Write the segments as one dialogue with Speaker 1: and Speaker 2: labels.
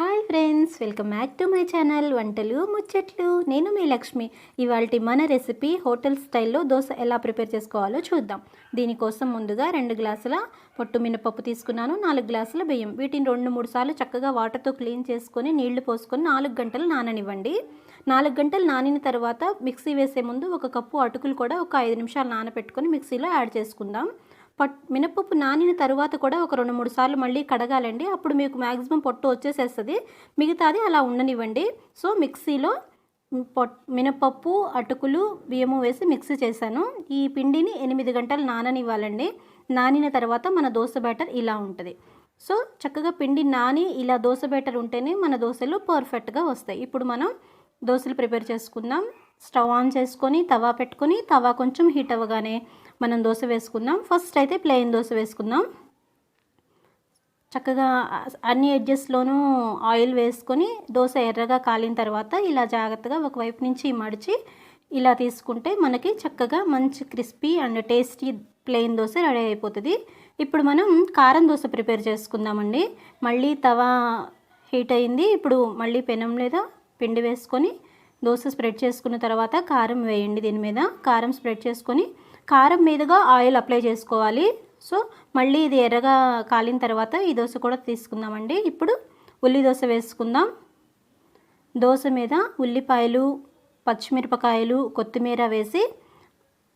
Speaker 1: Hi friends welcome back to my channel వంటలు ముచ్చట్లు. నేను మీ లక్ష్మి. ఇవాళ మన రెసిపీ హోటల్ స్టైల్లో దోశ ఎలా ప్రిపేర్ చేసుకోవాలో చూద్దాం. దీనికోసం ముందుగా రెండు గ్లాసుల పొట్టు మినపప్పు తీసుకున్నాను నాలుగు గ్లాసుల బియ్యం. వీటిని రెండు మూడు సార్లు చక్కగా వాటర్తో క్లీన్ చేసుకొని నీళ్ళు పోసుకొని నాలుగు గంటలు నాననివ్వండి. నాలుగు గంటలు నానిన తర్వాత మిక్సీ వేసే ముందు ఒక కప్పు అటుకులు కూడా ఒక ఐదు నిమిషాలు నానబెట్టుకొని మిక్సీలో యాడ్ చేసుకుందాం. పట్ మినపప్పు నానిన తర్వాత కూడా ఒక రెండు మూడు సార్లు మళ్ళీ కడగాలండి. అప్పుడు మీకు మ్యాక్సిమం పొట్టు వచ్చేసేస్తుంది. మిగతాది అలా ఉండనివ్వండి. సో మిక్సీలో పొట్ మినపప్పు అటుకులు బియ్యము వేసి మిక్సీ చేశాను. ఈ పిండిని ఎనిమిది గంటలు నాననివ్వాలండి. నానిన తర్వాత మన దోశ బ్యాటర్ ఇలా ఉంటుంది. సో చక్కగా పిండి నాని ఇలా దోశ బ్యాటర్ ఉంటేనే మన దోశలు పర్ఫెక్ట్గా వస్తాయి. ఇప్పుడు మనం దోశలు ప్రిపేర్ చేసుకుందాం. స్టవ్ ఆన్ చేసుకొని తవా పెట్టుకొని తవా కొంచెం హీట్ అవ్వగానే మనం దోశ వేసుకుందాం. ఫస్ట్ అయితే ప్లెయిన్ దోశ వేసుకుందాం. చక్కగా అన్ని ఎడ్జెస్లోనూ ఆయిల్ వేసుకొని దోశ ఎర్రగా కాలిన తర్వాత ఇలా జాగ్రత్తగా ఒకవైపు నుంచి మడిచి ఇలా తీసుకుంటే మనకి చక్కగా మంచి crispy and tasty plain dosa ready అయిపోతుంది. ఇప్పుడు మనం కారం దోశ ప్రిపేర్ చేసుకుందామండి. మళ్ళీ తవా హీట్ అయింది. ఇప్పుడు మళ్ళీ పెనం లేదా పిండి వేసుకొని దోశ స్ప్రెడ్ చేసుకున్న తర్వాత కారం వేయండి దీని మీద. కారం స్ప్రెడ్ చేసుకొని కారం మీదుగా ఆయిల్ అప్లై చేసుకోవాలి. సో మళ్ళీ ఇది ఎర్రగా కాలిన తర్వాత ఈ దోశ కూడా తీసుకుందామండి. ఇప్పుడు ఉల్లి దోశ వేసుకుందాం. దోశ మీద ఉల్లిపాయలు పచ్చిమిరపకాయలు కొత్తిమీర వేసి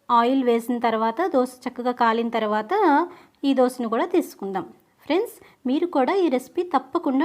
Speaker 1: ఆయిల్ వేసిన తర్వాత దోశ చక్కగా కాలిన తర్వాత ఈ దోశను కూడా తీసుకుందాం. ఫ్రెండ్స్ మీరు కూడా ఈ రెసిపీ తప్పకుండా